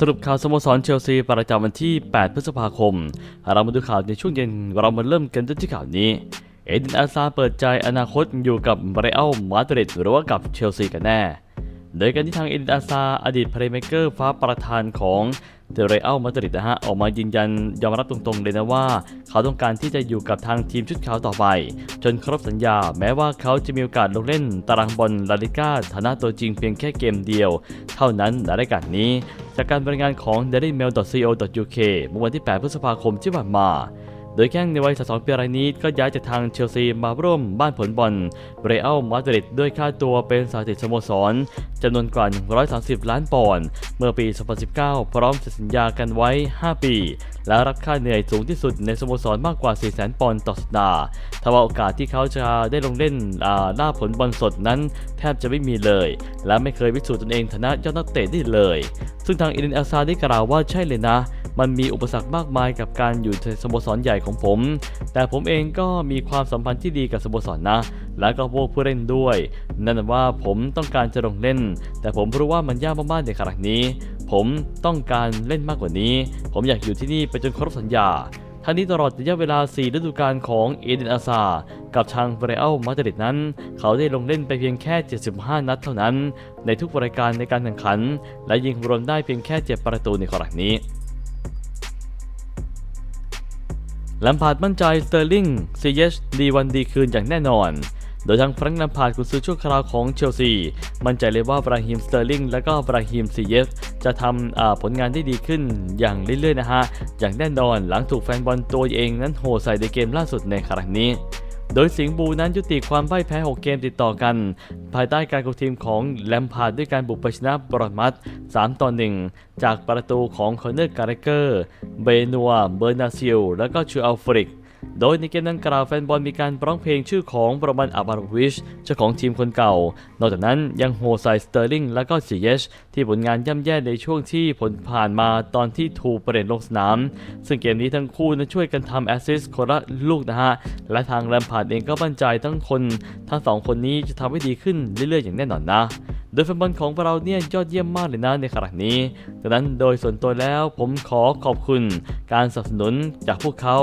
สรุปข่าวสโมสรเชลซีประจำวันที่ 8 พฤษภาคม เรามาดูข่าวในช่วงเย็น เรามาเริ่มกันด้วยที่ข่าวนี้ เอดินอาซาเปิดใจอนาคตอยู่กับเรอัลมาดริดหรือว่ากับเชลซีกันแน่ โดยการที่ทางเอดินอาซาอดีตเพลย์เม k เกอร์ฟ้าประธานของ เดเรอัลมาดริดนะฮะออกมายืนยันยอมรับตรงๆเลยนะว่า เขาต้องการที่จะอยู่กับทางทีมชุดขาวต่อไป จนครบสัญญา แม้ว่าเขาจะมีโอกาสลงเล่นตารางบอลลาลิก้าฐานะตัวจริงเพียงแค่เกมเดียว เท่านั้นในรายการนี้ จากการบรรยายงานของ dailymail.co.uk เมื่อวันที่ 8 พฤษภาคมที่ผ่านมา โดยแข้งในวัย 32 ปีรายนี้ก็ย้ายจากทางเชลซีมาร่วมบ้านผลบอลเรอัลมาดริดด้วยค่าตัวเป็นสาธิตสโมสรจำนวนกว่า130 ล้านปอนด์เมื่อปี 2019 พร้อมเซ็นสัญญากันไว้ 5 ปี และรับค่าเหนื่อยสูงที่สุดในสโมสรมากกว่า 400,000 ปอนด์ต่อสัปดาห์ทว่าโอกาสที่เขาจะได้ลงเล่นอ่าด้าผลบอลสดนั้น แทบจะไม่มีเลย และไม่เคยพิสูจน์ตนเองฐานะยอดนักเตะได้เลย ซึ่งทางอินเดนเอลซาได้กล่าวว่าใช่เลยนะ มันมีอุปสรรคมากมายกับการอยู่ในสโมสรใหญ่ของผม แต่ผมเองก็มีความสัมพันธ์ที่ดีกับสโมสรนะ และก็พวกผู้เล่นด้วย นั่นว่าผมต้องการจะลงเล่น แต่ผมรู้ว่ามันยากมากๆในขณะนี้ ผมต้องการเล่นมากกว่านี้ ผมอยากอยู่ที่นี่ไปจนครบสัญญาทั้งนี้ตลอดระยะเวลา 4 ฤดูกาลของเอเดนอาซา กับทางเรอัลมาดริดนั้น เขาได้ลงเล่นไปเพียงแค่ 75 นัดเท่านั้น ในทุกรายการในการแข่งขัน และยิงรวมได้เพียงแค่ 7 ประตูในครั้งนี้ ลมพาร์ดมั่นใจสเตอร์ลิงซีเยชดีวันดีคืนอย่างแน่นอน โดยทางแฟรงค์ลมพาร์ดกุนซือชั่วคราวของเชลซี มั่นใจเลยว่าบราฮิมสเตอร์ลิงและก็บราฮิมซีเยชจะทำผลงานได้ดีขึ้นอย่างเรื่อยๆนะฮะ อย่างแน่นอนหลังถูกแฟนบอลตัวเองนั้นโหใส่ในเกมล่าสุดในครั้งนี้ โดยสิงห์บูนั้นยุติความพ่ายแพ้ 6 เกมติดต่อกัน ภายใต้การคุมทีมของแลมพาร์ดด้วยการบุกไปชนะบรอดมัต3ต่อ 1 จากประตูของคอนเนอร์การ์เกอร์ เบนัว เบอร์นาซิล และก็ชูอัลฟริก โดยในเกมดังกล่าวแฟนบอลมีการร้องเพลงชื่อของบรมันอาบารวิชเจ้าของทีมคนเก่า นอกจากนั้นยังโฮไซสเตอร์ลิงและก็ซีเยชที่ผลงานย่ำแย่ในช่วงที่ผลผ่านมาตอนที่ถูกเปลี่ยนลงสนาม ซึ่งเกมนี้ทั้งคู่นั้นช่วยกันทำแอสซิสต์คนละลูกนะฮะ และทางแรมพาร์ดเองก็มั่นใจทั้งคน ทั้งสองคนนี้จะทำให้ดีขึ้นเรื่อยๆอย่างแน่นอนนะ โดยแฟนบอลของเราเนี่ยยอดเยี่ยมมากเลยนะในขณะนี้ดังนั้นโดยส่วนตัวแล้วผมขอขอบคุณการสนับสนุนจากพวกเขา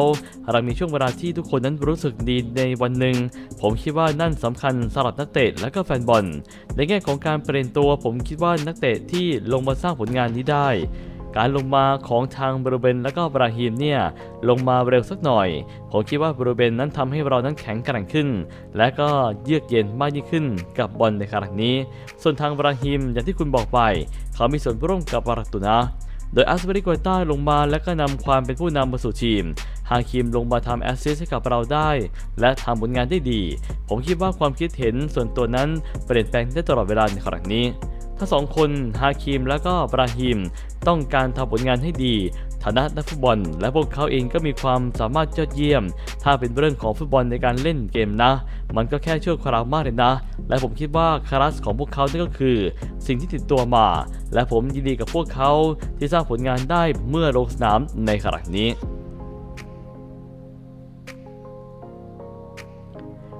หากมีช่วงเวลาที่ทุกคนนั้นรู้สึกดีในวันหนึ่ง ผมคิดว่านั่นสำคัญสำหรับนักเตะและก็แฟนบอล ในแง่ของการเปลี่ยนตัวผมคิดว่านักเตะที่ลงมาสร้างผลงานนี้ได้ การลงมาของทางบรูเบนและก็บราฮิมเนี่ยลงมาเร็วสักหน่อย ผมคิดว่าบรูเบนนั้นทำให้เรานั้นแข็งแกร่งขึ้น และก็เยือกเย็นมากยิ่งขึ้นกับบอลในครั้งนี้ ส่วนทางบราฮิมอย่างที่คุณบอกไป เขามีส่วนร่วมกับประตูนะโดยอัสเบริกวต้าลงมาและก็นำความเป็นผู้นำมาสู่ทีม ฮาคิมลงมาทำแอสซิสต์ให้กับเราได้ และทำผลงานได้ดี ผมคิดว่าความคิดเห็นส่วนตัวนั้นเปลี่ยนแปลงได้ตลอดเวลาในครั้งนี้ ทั้งสองคนฮาคิมและก็บราฮิม ต้องการทำผลงานให้ดีฐานะนักฟุตบอล และพวกเขาเองก็มีความสามารถยอดเยี่ยม ถ้าเป็นเรื่องของฟุตบอลในการเล่นเกมนะ มันก็แค่ชั่วคราวมากเลยนะ และผมคิดว่าคารัสของพวกเขานี่ก็คือ สิ่งที่ติดตัวมา และผมยินดีกับพวกเขาที่สร้างผลงานได้เมื่อลงสนามในขณะนี้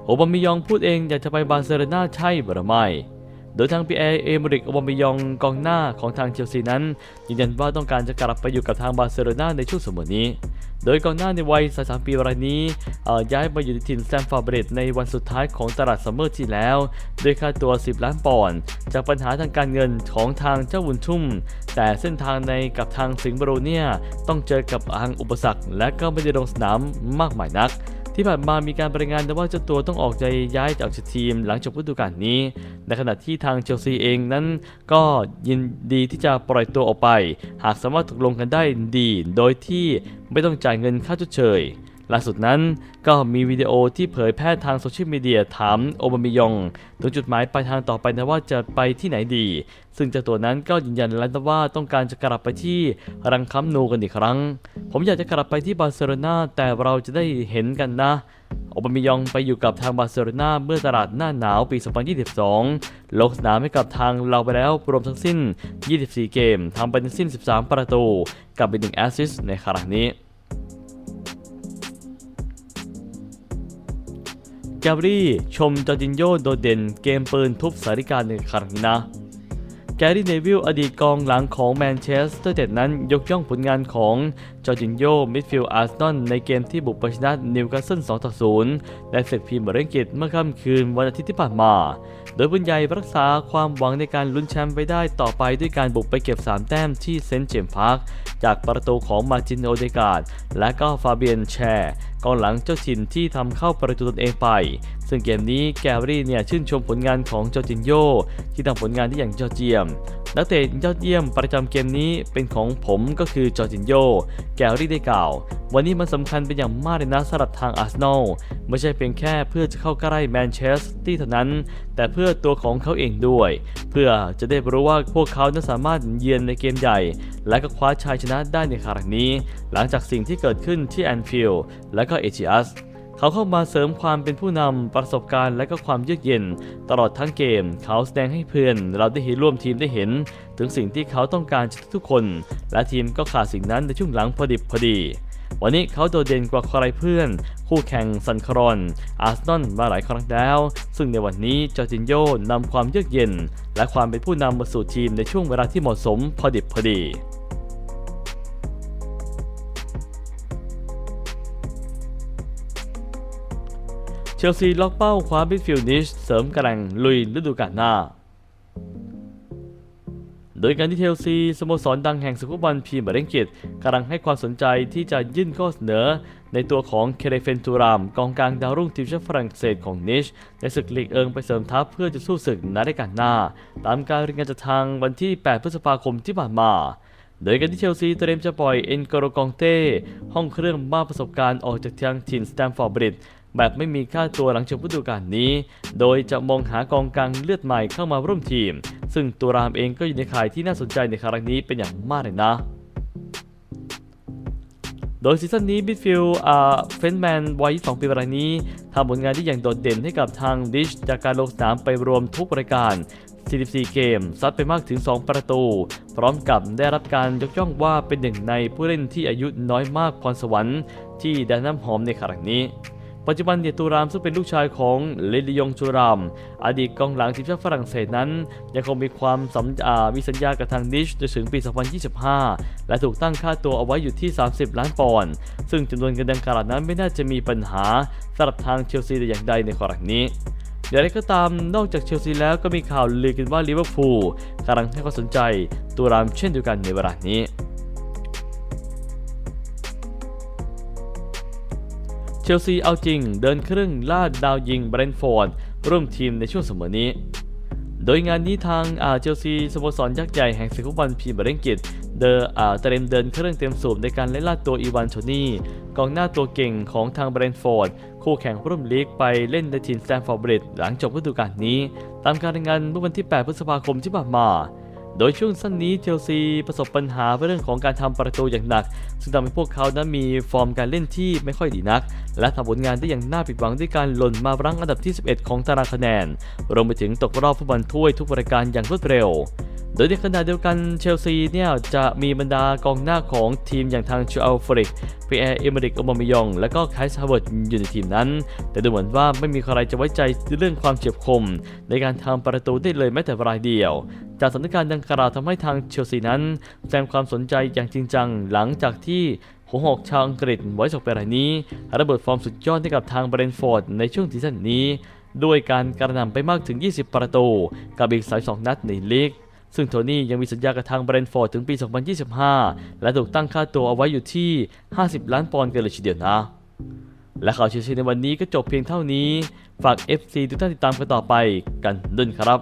โอบามิยองพูดเองอยากจะไปบาร์เซโลนาใช่หรือไม่ โดยทางปีแอเอมริกอบามิยองกองหน้าของทางเชลซีนั้นยืนยันว่าต้องการจะกลับไปอยู่กับทางบาร์เซโลนาในช่วงสมัยนี้ โดยกองหน้าในวัย 33 ปีรายนี้ย้ายมาอยู่ในทีมแซมฟาร์เบรดในวันสุดท้ายของตลาดซัมเมอร์ที่แล้วด้วยค่าตัว 10 ล้านปอนด์จากปัญหาทางการเงินของทางเจ้าบุญชุ่ม แต่เส้นทางในกับทางสิงห์บรูเนี่ยต้องเจอกับทางอุปสรรค และก็ไม่ได้ลงสนามมากมายนัก ที่ผ่านมามีการรายงานว่าเจ้าตัวต้องออกใจย้ายจากทีมหลังจบฤดูกาลนี้ ในขณะที่ทางเชลซีเองนั้นก็ยินดีที่จะปล่อยตัวออกไป หากสามารถตกลงกันได้ดี โดยที่ไม่ต้องจ่ายเงินค่าชดเชย ล่าสุดนั้นก็มีวิดีโอที่เผยแพร่ทางโซเชียลมีเดียถามโอบามิยองถึงจุดหมายปลายทางต่อไปนะว่าจะไปที่ไหนดี ซึ่งเจ้าตัวนั้นก็ยืนยันแล้วนะว่าต้องการจะกลับไปที่รังคัมนูกันอีกครั้ง ผมอยากจะกลับไปที่บาร์เซโลนาแต่เราจะได้เห็นกันนะโอบามิยองไปอยู่กับทางบาร์เซโลนาเมื่อตลาดหน้าหนาวปี 2022 ลงสนามให้กับทางเราไปแล้วรวมทั้งสิ้น 24 เกมทำไปทั้งสิ้น 13 ประตู กับเป็นหนึ่งแอสซิสต์ในครั้งนี้ แกบรี่ชมจอร์จินโยโดดเด่นเกมปืนทุบสาริการในครั้งนี้นะแกรี่เนวิลอดีตกองหลังของแมนเชสเตอร์เด็ดนั้นยกย่องผลงานของ จอร์จินโยมิดฟิลด์อาร์ซนอลในเกมที่บุกไปชนะนิวคาสเซิล2ต่อ0และเสร็จพิมพ์เบอร์เรนกิตเมื่อค่ำคืนวันอาทิตย์ที่ผ่านมา โดยบุญใหญ่รักษาความหวังในการลุ้นแชมป์ไปได้ต่อไปด้วยการบุกไปเก็บ 3 แต้มที่เซนต์เจมส์พาร์คจากประตูของมาร์ตินโอเดการ์ดและก็ฟาเบียนแชร์กองหลังเจ้าถิ่นที่ทำเข้าประตูตนเองไป ซึ่งเกมนี้แกรี่เนี่ยชื่นชมผลงานของจอร์จินโยที่ทำผลงานได้อย่างยอดเยี่ยม นักเตะยอดเยี่ยมประจำเกมนี้เป็นของผมก็คือจอร์จินโยแกรี่ได้กล่าว วันนี้มันสำคัญเป็นอย่างมากเลยนะสำหรับทางอาร์เซนอลไม่ใช่เพียงแค่เพื่อจะเข้าใกล้แมนเชสเตอร์เท่านั้น แต่เพื่อตัวของเขาเองด้วย เพื่อจะได้รู้ว่าพวกเขานั้นสามารถเยือนในเกมใหญ่ และก็คว้าชัยชนะได้ในครั้งนี้ หลังจากสิ่งที่เกิดขึ้นที่แอนฟิลด์และก็เอจิอัสเขาเข้ามาเสริมความเป็นผู้นำประสบการณ์และก็ความเยือกเย็น ตลอดทั้งเกม เขาแสดงให้เพื่อนเราได้เห็นร่วมทีมได้เห็น ถึงสิ่งที่เขาต้องการจากทุกคน และทีมก็ขาดสิ่งนั้นในช่วงหลังพอดิบพอดี วันนี้เขาโดดเด่นกว่าใครเพื่อน คู่แข่งซันครอน อาร์เซนอลมาหลายครั้งแล้ว ซึ่งในวันนี้จอร์จินโยนำความเยือกเย็น และความเป็นผู้นำมาสู่ทีมในช่วงเวลาที่เหมาะสมพอดิบพอดีเชลซีล็อกเป้าคว้าบิดฟิลด์นิชเสริมกำลังลุยฤดูกาลหน้า โดยการที่เชลซีสโมสรดังแห่งสุขุบอลพรีเมียร์อังกฤษกำลังให้ความสนใจที่จะยื่นข้อเสนอ ในตัวของเคเรเฟนตูรามกองกลางดาวรุ่งทีมชาติฝรั่งเศสของนิชในศึกลีกเอิงไปเสริมทัพเพื่อจะสู้ศึกนรายการหน้า ตามการรายงานจากทางวันที่ 8 พฤษภาคมที่ผ่านมาโดยการที่เชลซีเตรียมจะปล่อยเอ็นโกโรกองเต้ ห้องเครื่องมากประสบการณ์ออกจากทางถิ่นสแตมฟอร์ดบริด แบบไม่มีค่าตัวหลังจบฤดูกาลนี้ โดยจะมองหากองกลางเลือดใหม่เข้ามาร่วมทีม ซึ่งตัวรามเองก็อยู่ในข่ายที่น่าสนใจในครั้งนี้เป็นอย่างมากเลยนะโดยซีซั่นนี้บิดฟิลด์อ่าเฟนแมนวัย22ปีรายนี้ทำผลงานที่อย่างโดดเด่นให้กับทางดิชจากการลงสนามไปรวมทุกรายการ 44 เกม ซัดไปมากถึง 2 ประตู พร้อมกับได้รับการยกย่องว่าเป็นหนึ่งในผู้เล่นที่อายุน้อยมากพรสวรรค์ที่ได้น้ำหอมในครั้งนี้ ปัจจุบันเดียตูรามซึ่งเป็นลูกชายของเลลิยงจูราม อดีตกองหลังทีมชาติฝรั่งเศสนั้น ยังคงมีความสัญอ่ามีสัญญากับทางดิชจนถึงปี 2025 และถูกตั้งค่าตัวเอาไว้อยู่ที่ 30 ล้านปอนด์ซึ่งจำนวนเงินดังกล่าวนั้นไม่น่าจะมีปัญหาสำหรับทางเชลซีแต่อย่างใดในครั้งนี้อย่างไรก็ตามนอกจากเชลซีแล้วก็มีข่าวลือกันว่าลิเวอร์พูลกำลังให้ความสนใจตูรามเช่นเดียวกันในเวลานี้ เชลซีเอาจริงเดินครึ่งล่าดาวยิงเบรนฟอร์ดร่วมทีมในช่วงเสมอนี้ โดยงานนี้ทางอาเชลซีสโมสรยักษ์ใหญ่แห่งศึกฟุตบอลพรีเมียร์อังกฤษเดออาเตรียมเดินเครื่องเต็มสูบในการไล่ล่าตัวอีวานโทนี่กองหน้าตัวเก่งของทางเบรนฟอร์ดคู่แข่งร่วมลีกไปเล่นในทีมแตมฟอร์บริดจ์หลังจบฤดูกาลนี้ ตามการรายงานเมื่อวันที่ 8 พฤษภาคมที่ผ่านมา โดยช่วงสั้นนี้เชลซีประสบปัญหาเรื่องของการทำประตูอย่างหนัก ซึ่งทำให้พวกเขานั้นมีฟอร์มการเล่นที่ไม่ค่อยดีนัก และทำผลงานได้อย่างน่าผิดหวังด้วยการหล่นมารั้งอันดับที่ 11 ของตารางคะแนน รวมไปถึงตกรอบฟุตบอลถ้วยทุกรายการอย่างรวดเร็ว โดยในขณะเดียวกันเชลซีเนี่ยจะมีบรรดากองหน้าของทีมอย่างทางชูอัลฟริกพีแอร์เอเมริกอมามยอง และก็ไคส์ฮาร์เวิร์ดอยู่ในทีมนั้น แต่ดูเหมือนว่าไม่มีใครจะไว้ใจเรื่องความเฉียบคม ในการทำประตูได้เลยแม้แต่รายเดียว จากสถานการณ์ดังกล่าวทำให้ทางเชลซีนั้นแสดงความสนใจอย่างจริงจังหลังจากที่หัวหอกชาวอังกฤษไว้สกไปรายนี้ ระเบิดฟอร์มสุดยอดให้กับทางเบรนท์ฟอร์ดในช่วงซีซั่นนี้ ด้วยการกระหน่ำไปมากถึง 20 ประตูกับอีก32นัดในลีก ซึ่งโทนี่ยังมีสัญญากับทางเบรนด์ฟอร์ดถึงปี 2025 และถูกตั้งค่าตัวเอาไว้อยู่ที่ 50 ล้านปอนด์กันเลยทีเดียวนะ และข่าวเชลซีในวันนี้ก็จบเพียงเท่านี้ ฝาก FC ทุกท่านติดตามกันต่อไปกันด้วยครับ